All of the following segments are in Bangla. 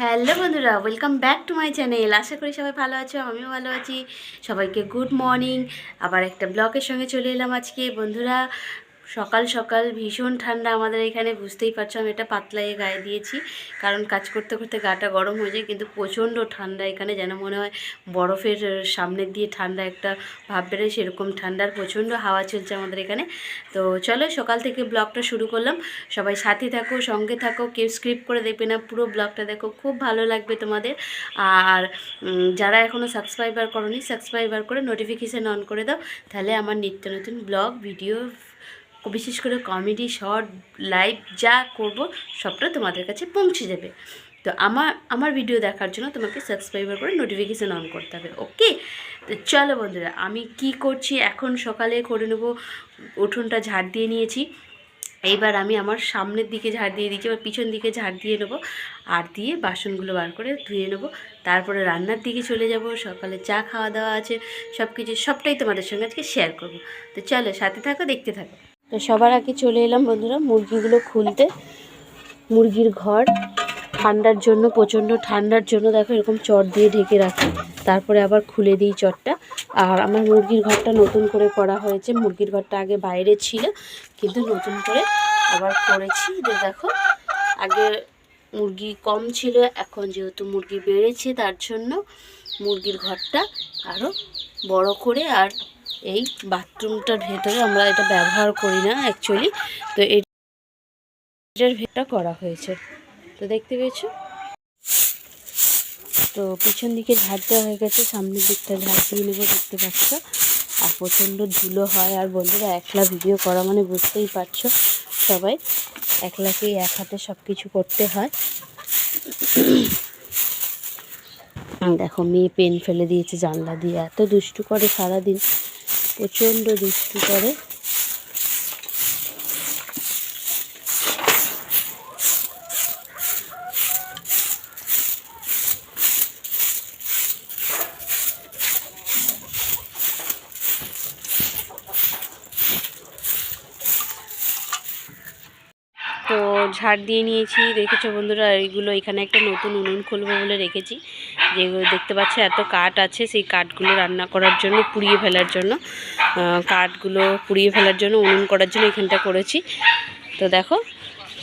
হ্যালো বন্ধুরা welcome back to my channel আশা করি সবাই ভালো আছো, আমিও ভালো আছি। সবাইকে গুড মর্নিং আবার একটা ব্লগের সঙ্গে চলে এলাম আজকে। বন্ধুরা সকাল সকাল ভীষণ ঠান্ডা আমাদের এখানে, বুঝতেই পারছ আমি এটা পাতলাইয়ে গায়ে দিয়েছি। কারণ কাজ করতে করতে গাটা গরম হয়ে যায়, কিন্তু প্রচণ্ড ঠান্ডা এখানে, যেন মনে হয় বরফের সামনে দিয়ে ঠান্ডা একটা ভাব বেড়ে সেরকম ঠান্ডার প্রচণ্ড হাওয়া চলছে আমাদের এখানে। তো চলো সকাল থেকে ব্লগটা শুরু করলাম। সবাই সাথে থাকো, সঙ্গে থাকো, কেউ স্ক্রিপ্ট করে দেখবে না, পুরো ব্লগটা দেখো, খুব ভালো লাগবে তোমাদের। আর যারা এখনও সাবস্ক্রাইবার করনি, সাবস্ক্রাইবার করে নোটিফিকেশান অন করে দাও, তাহলে আমার নিত্য নতুন ব্লগ ভিডিও বিশেষ করে কমেডি, শর্ট, লাইভ যা করব সবটা তোমাদের কাছে পৌঁছে যাবে। তো আমার আমার ভিডিও দেখার জন্য তোমাকে সাবস্ক্রাইবার করে নোটিফিকেশান অন করতে হবে ওকে তো চলো বন্ধুরা, আমি কি করছি? এখন সকালে করে নেব, উঠোনটা ঝাড় দিয়ে নিয়েছি। এইবার আমি আমার সামনের দিকে ঝাড় দিয়ে দিচ্ছি এবার পিছন দিকে ঝাড় দিয়ে নেব আর দিয়ে বাসনগুলো বার করে ধুয়ে নেব। তারপরে রান্নার দিকে চলে যাব, সকালে চা খাওয়া দাওয়া আছে সব কিছু সবটাই তোমাদের সঙ্গে আজকে শেয়ার করব। তো চলো সাথে থাকো, দেখতে থাকো। তো সবার আগে চলে এলাম বন্ধুরা মুরগিগুলো খুলতে। মুরগির ঘর। ঠান্ডার জন্য, প্রচণ্ড ঠান্ডার জন্য দেখো এরকম চট দিয়ে ঢেকে রাখি। তারপরে আবার খুলে দিই চটটা। আর আমার মুরগির ঘরটা নতুন করে করা হয়েছে। মুরগির ঘরটা আগে বাইরে ছিল, কিন্তু নতুন করে আবার করেছি। যে দেখো, আগে মুরগি কম ছিল, এখন যেহেতু মুরগি বেড়েছে, তার জন্য মুরগির ঘরটা আরও বড় করে আর এই বাথরুমটার ভেতরে আমরা এটা ব্যবহার করি না অ্যাকচুয়ালি তো এটার ভেতরটা করা হয়েছে। তো দেখতে পেয়েছ? তো পিছন দিকে ঝাড় দেওয়া হয়ে গেছে, সামনের দিকটা ঝাড় দিয়ে নেব, দেখতে পাচ্ছ? আর প্রচণ্ড ধুলো হয়। আর বন্ধুরা, একলা ভিডিও করা মানে বুঝতেই পারছ সবাই, একলাকেই এক হাতে সব কিছু করতে হয়। দেখো, মেয়ে পেন ফেলে দিয়েছে জানলা দিয়ে। এত দুষ্টু করে সারাদিন। প্রচণ্ড দুষ্টু করে তো ঝাড় দিয়ে নিয়েছি। দেখেছ বন্ধুরা এইগুলো এখানে একটা নতুন উনুন খুলবো বলে রেখেছি। যেগুলো দেখতে পাচ্ছ এত কাঠ আছে, সেই কাঠগুলো রান্না করার জন্য, পুড়িয়ে ফেলার জন্য কাঠগুলো পুড়িয়ে ফেলার জন্য, উনুন করার জন্য এখানটা করেছি। তো দেখো,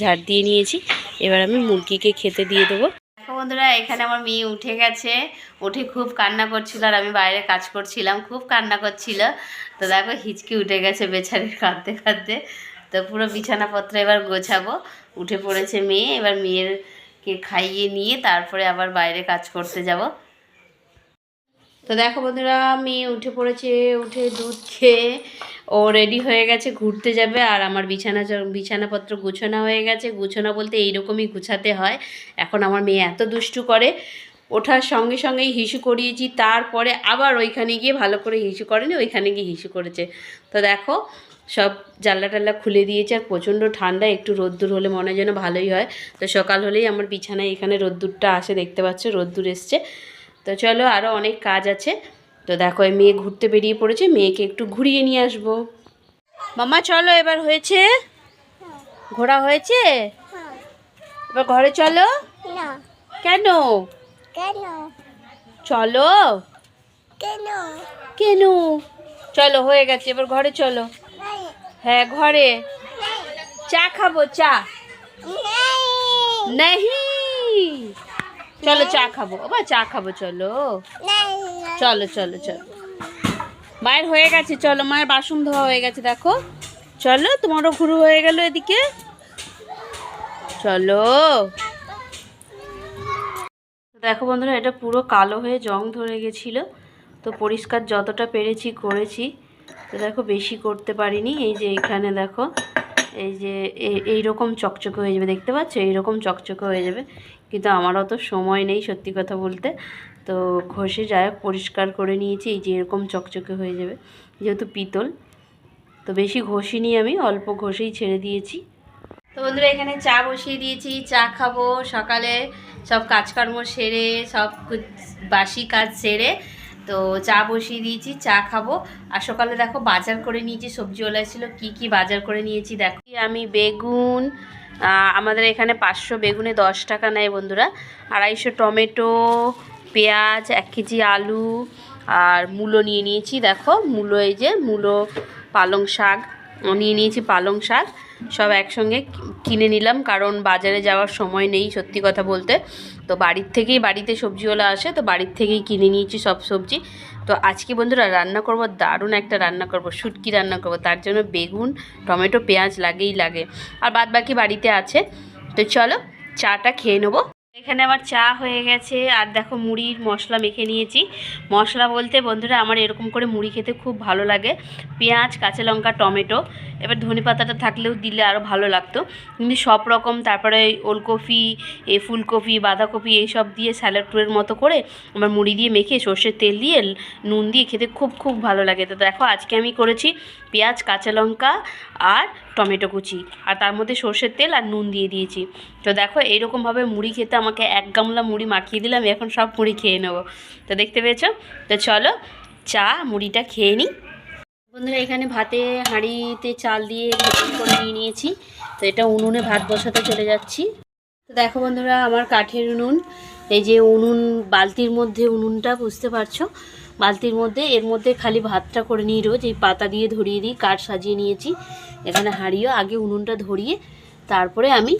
ঝাড় দিয়ে নিয়েছি। এবার আমি মুরগিকে খেতে দিয়ে দেবো। দেখো বন্ধুরা, এখানে আমার মেয়ে উঠে গেছে। উঠে খুব কান্না করছিল আর আমি বাইরে কাজ করছিলাম, খুব কান্না করছিল। তো দেখো, হিচকি উঠে গেছে বেচারি কাঁদতে কাঁদতে। তো পুরো বিছানাপত্র এবার গোছাবো। উঠে পড়েছে মেয়ে, এবার মেয়েরকে খাইয়ে নিয়ে তারপরে আবার বাইরে কাজ করতে যাব। তো দেখো বন্ধুরা, মেয়ে উঠে পড়েছে, উঠে দুধ খেয়ে, ও রেডি হয়ে গেছে, ঘুরতে যাবে। আর আমার বিছানা বিছানাপত্র গুছানো হয়ে গেছে। গুছানো বলতে এইরকমই গুছাতে হয়। এখন আমার মেয়ে এত দুষ্টু করে, ওঠার সঙ্গে সঙ্গেই হিসু করিয়েছি। তারপরে আবার ওইখানে গিয়ে ভালো করে হিসু করেনি, ওইখানে গিয়ে হিসু করেছে। তো দেখো সব জানলা টাল্লা খুলে দিয়েছে আর প্রচণ্ড ঠান্ডা একটু রোদ্দুর হলে মনে হয় যেন ভালোই হয়। তো সকাল হলেই আমার বিছানায় এখানে রোদ্দুরটা আসে দেখতে পাচ্ছ রোদ্দুর এসছে। তো চলো আরও অনেক কাজ আছে। তো দেখো মেয়ে ঘুরতে বেরিয়ে পড়েছে মেয়েকে একটু ঘুরিয়ে নিয়ে আসব। মামা চলো এবার হয়েছে? ঘোরা হয়েছে? এবার ঘরে চলো? কেন? কেন? চলো? কেন? কেন? চলো হয়ে গেছে এবার ঘরে চলো। হ্যাঁ ঘরে। চা খাব চা। নাই। চলো চা খাব। বাবা চা খাব চলো। চলো চলো চলো। মায়ের হয়ে গেছে চলো। মায়ের বাসন ধোয়া হয়ে গেছে দেখো। চলো তোমারও ঘুরু হয়ে গেল এদিকে। চলো। দেখো বন্ধুরা এটা পুরো কালো হয়ে জং ধরে গেছিল। তো পরিষ্কার যতটা পেরেছি করেছি। তো দেখো বেশি করতে পারিনি। এই যে এখানে দেখো, এই যে এই- রকম চকচকে হয়ে যাবে, দেখতে পাচ্ছ? এইরকম চকচকে হয়ে যাবে। কিন্তু আমার অত সময় নেই সত্যি কথা বলতে। তো ঘষে যাই পরিষ্কার করে নিয়েছি, এই যে এরকম চকচকে হয়ে যাবে, যেহেতু পিতল। তো বেশি ঘষিনি আমি, অল্প ঘষেই ছেড়ে দিয়েছি। তো বন্ধুরা, এখানে চা বসিয়ে দিয়েছি, চা খাব সকালে। সব কাজকর্ম সেরে, সব বাসি কাজ সেরে তো চা বসিয়ে দিয়েছি, চা খাব। আর সকালে দেখো বাজার করে নিয়েছি, সবজিওয়ালা ছিল কি কি বাজার করে নিয়েছি দেখো। আমি বেগুন আমাদের এখানে পাঁচশো বেগুনে দশ টাকা নেয় বন্ধুরা। আড়াইশো টমেটো, পেঁয়াজ, এক কেজি আলু, আর মূলো নিয়ে নিয়েছি। দেখো মূলো এই যে মূলো, পালং শাক, নিয়ে নিয়েছি পালং শাক। সব একসঙ্গে কিনে নিলাম, কারণ বাজারে যাওয়ার সময় নেই সত্যি কথা বলতে। তো বাড়ির থেকেই বাড়িতে সবজিওয়ালা আসে, তো বাড়ির থেকেই কিনে নিয়েছি সব সবজি। তো আজকে বন্ধুরা রান্না করব, দারুণ একটা রান্না করব, শুটকি রান্না করব। তার জন্য বেগুন, টমেটো, পেঁয়াজ লাগেই লাগে। আর বাদ বাকি বাড়িতে আছে। তো চলো চাটা খেয়ে নেব। এখানে আমার চা হয়ে গেছে, আর দেখো মুড়ির মশলা মেখে নিয়েছি। মশলা বলতে বন্ধুরা আমার এরকম করে মুড়ি খেতে খুব ভালো লাগে। পেঁয়াজ, কাঁচা লঙ্কা, টমেটো, এবার ধনে পাতাটা থাকলেও দিলে আরও ভালো লাগতো। কিন্তু সব রকম, তারপরে ওলকপি এ ফুলকপি, বাঁধাকপি এইসব দিয়ে স্যালাড টুরের মতো করে আমার মুড়ি দিয়ে মেখে সর্ষের তেল দিয়ে নুন দিয়ে খেতে খুব খুব ভালো লাগে। তো দেখো আজকে আমি করেছি পেঁয়াজ, কাঁচা লঙ্কা আর টমেটো কুচি। আর তার মধ্যে সর্ষের তেল আর নুন দিয়ে দিয়েছি। তো দেখো এইরকমভাবে মুড়ি খেতে আমাকে এক গামলা মুড়ি মাখিয়ে দিলাম এখন সব মুড়ি খেয়ে নেব। তো দেখতে পেয়েছ? তো চলো, চা, মুড়িটা খেয়ে নিই। বন্ধুরা, এখানে ভাতে হাঁড়িতে চাল দিয়ে করে নিয়ে নিয়েছি। তো এটা উনুনে ভাত বসাতে চলে যাচ্ছি। তো দেখো বন্ধুরা, আমার কাঠের উনুন। এই যে উনুন, বালতির মধ্যে উনুনটা, বুঝতে পারছ? বালতির মধ্যে, এর মধ্যে খালি ভাতটা করে নিই রোজ। এই পাতা দিয়ে ধরিয়ে দিই, কাঠ সাজিয়ে নিয়েছি। এখানে হাঁড়িও আগে উনুনটা ধরিয়ে, তারপরে আমি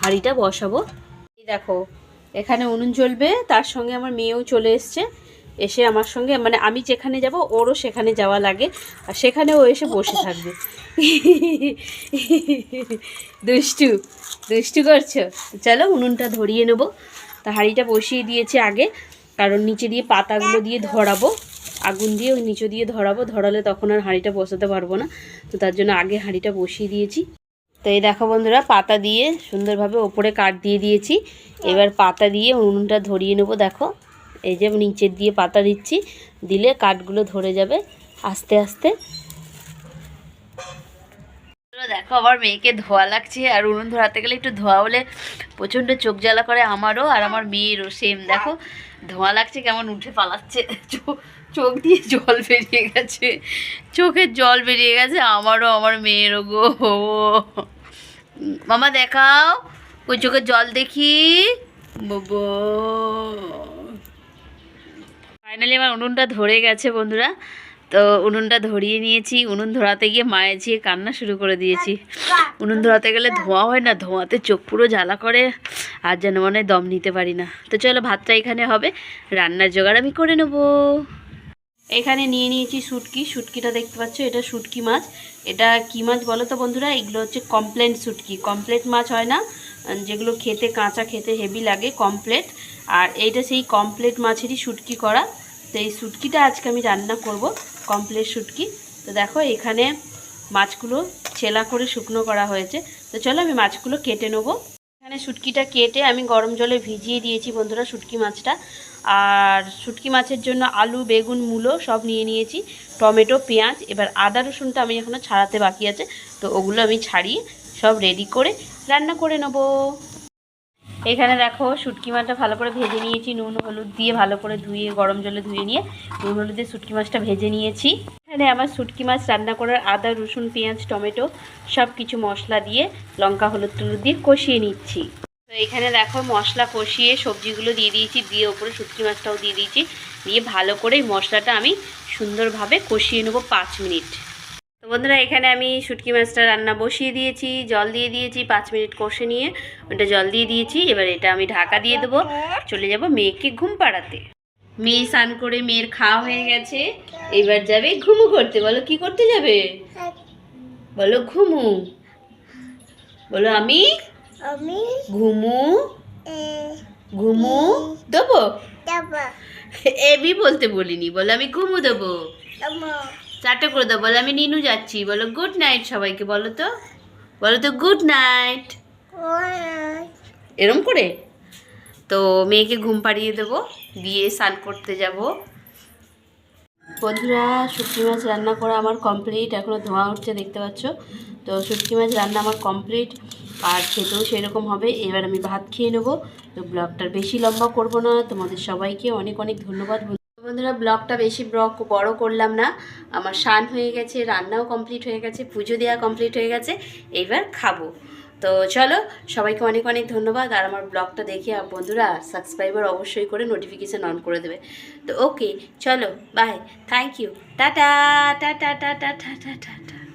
হাঁড়িটা বসাবো। দেখো, এখানে উনুন জ্বলবে, তার সঙ্গে আমার মেয়েও চলে এসছে, এসে আমার সঙ্গে মানে আমি যেখানে যাব, ওরও সেখানে যাওয়া লাগে, আর সেখানে ও এসে বসে থাকবে। দুষ্টু দুষ্টু করছ? চলো উনুনটা ধরিয়ে নেব। তা হাঁড়িটা বসিয়ে দিয়েছে আগে, কারণ নিচে দিয়ে পাতাগুলো দিয়ে ধরাবো, আগুন দিয়ে ওই নিচে দিয়ে ধরাবো, ধরালে তখন আর হাঁড়িটা বসাতে পারব না। তো তার জন্য আগে হাঁড়িটা বসিয়ে দিয়েছি। তো এই দেখো বন্ধুরা, পাতা দিয়ে সুন্দরভাবে ওপরে কাঠ দিয়ে দিয়েছি। এবার পাতা দিয়ে উনুনটা ধরিয়ে নেব, দেখো। এই যে নিচের দিয়ে পাতা দিচ্ছি, দিলে কাঠগুলো ধরে যাবে আস্তে আস্তে। দেখো, আমার মেয়েকে ধোয়া লাগছে, আর উনুন ধরাতে গেলে একটু ধোয়া হলে প্রচণ্ড চোখ জ্বালা করে আমারও, আর আমার মেয়েরও সেম দেখো, ধোঁয়া লাগছে কেমন উঠে পালাচ্ছে। চোখ দিয়ে জল বেরিয়ে গেছে। চোখের জল বেরিয়ে গেছে, আমারও, আমার মেয়েরও গো। মামা দেখাও। ওই চোখের জল দেখি। ফাইনালি আমার উনুনটা ধরে গেছে বন্ধুরা। তো উনুনটা ধরিয়ে নিয়েছি। উনুন ধরাতে গিয়ে মায়ে ঝিয়ে কান্না শুরু করে দিয়েছি। উনুন ধরাতে গেলে ধোঁয়া হয় না, ধোঁয়াতে চোখ পুরো জ্বালা করে। আর যেন মনে দম নিতে পারি না। তো চলো ভাতটা এখানে হবে। রান্নার জোগাড় আমি করে নেব। এখানে নিয়ে নিয়েছি শুটকি। শুটকিটা দেখতে পাচ্ছ, এটা শুটকি মাছ। এটা কি মাছ বলো তো বন্ধুরা? এগুলো হচ্ছে কমপ্লেন শুটকি। কমপ্লেট মাছ হয় না যেগুলো খেতে, কাঁচা খেতে হেভি লাগে, কমপ্লেট। আর এইটা সেই কমপ্লেট মাছেরই শুটকি করা। তো এই শুটকিটা আজকে আমি রান্না করব, কমপ্লেট শুটকি। তো দেখো, এখানে মাছগুলো ছেলা করে শুকনো করা হয়েছে। তো চলো আমি মাছগুলো কেটে নেব। এখানে শুটকিটা কেটে আমি গরম জলে ভিজিয়ে দিয়েছি বন্ধুরা শুটকি মাছটা। আর শুটকি মাছের জন্য আলু, বেগুন, মূলো সব নিয়ে নিয়েছি, টমেটো, পেঁয়াজ, এবার আদা, রসুনটা আমি এখনও ছাড়াতে বাকি আছে। তো ওগুলো আমি ছাড়িয়ে সব রেডি করে রান্না করে নেব। এখানে দেখো শুটকি মাছটা ভালো করে ভেজে নিয়েছি, নুন, হলুদ দিয়ে ভালো করে ধুয়ে, গরম জলে ধুয়ে নিয়ে নুন, হলুদ দিয়ে শুটকি মাছটা ভেজে নিয়েছি। এখানে আমার শুটকি মাছ রান্না করার আদা, রসুন, পেঁয়াজ, টমেটো সব কিছু মশলা দিয়ে লঙ্কা, হলুদ টলুদ দিয়ে কষিয়ে নিচ্ছি। তো এখানে দেখো মশলা কষিয়ে সবজিগুলো দিয়ে দিয়েছি, দিয়ে ওপরে শুটকি মাছটাও দিয়ে দিয়েছি। দিয়ে ভালো করে মশলাটা আমি সুন্দরভাবে কষিয়ে নেব পাঁচ মিনিট। তো বন্ধুরা, এখানে আমি শুটকি মাছটা রান্না বসিয়ে দিয়েছি, জল দিয়ে দিয়েছি পাঁচ মিনিট কষে নিয়ে। ওটা জল দিয়ে দিয়েছি, এবার এটা আমি ঢাকা দিয়ে দেবো। চলে যাব মেয়েকে ঘুম পাড়াতে। মেয়ে স্নান করে মেয়ের খাওয়া হয়ে গেছে। এবার যাবে ঘুমু করতে। বলো কি করতে যাবে? বলো ঘুমু। বলো আমি? আমি? ঘুমু। ঘুমু। দেবো? এবি বলতে বলিনি। বলো আমি ঘুমু দেবো। চারটে করে দাও। বলো আমি নিনু যাচ্ছি। বলো গুড নাইট সবাইকে। বলো তো। বলো তো গুড নাইট। এরম করে? তো মেয়েকে ঘুম পাড়িয়ে দেবো, দিয়ে স্নান করতে যাব। বন্ধুরা, শুটকি মাছ রান্না করা আমার কমপ্লিট এখনও ধোঁয়া উঠছে, দেখতে পাচ্ছ? তো শুটকি মাছ রান্না আমার কমপ্লিট আর খেতেও সেরকম হবে। এবার আমি ভাত খেয়ে নেব। তো ব্লগটার বেশি লম্বা করব না। তোমাদের সবাইকে অনেক অনেক ধন্যবাদ। বন্ধুরা, ব্লগটা বেশি ব্লগ বড় করলাম না। আমার স্নান হয়ে গেছে, রান্নাও কমপ্লিট হয়ে গেছে, পুজো দেওয়া কমপ্লিট হয়ে গেছে। এইবার খাব। তো চলো, সবাইকে অনেক অনেক ধন্যবাদ। আর আমার ব্লগটা দেখে বন্ধুরা সাবস্ক্রাইবার অবশ্যই করে নোটিফিকেশান অন করে দেবে। তো ওকে চলো বাই থ্যাংক ইউ টাটা টাটা টাটা টাটা টাটা।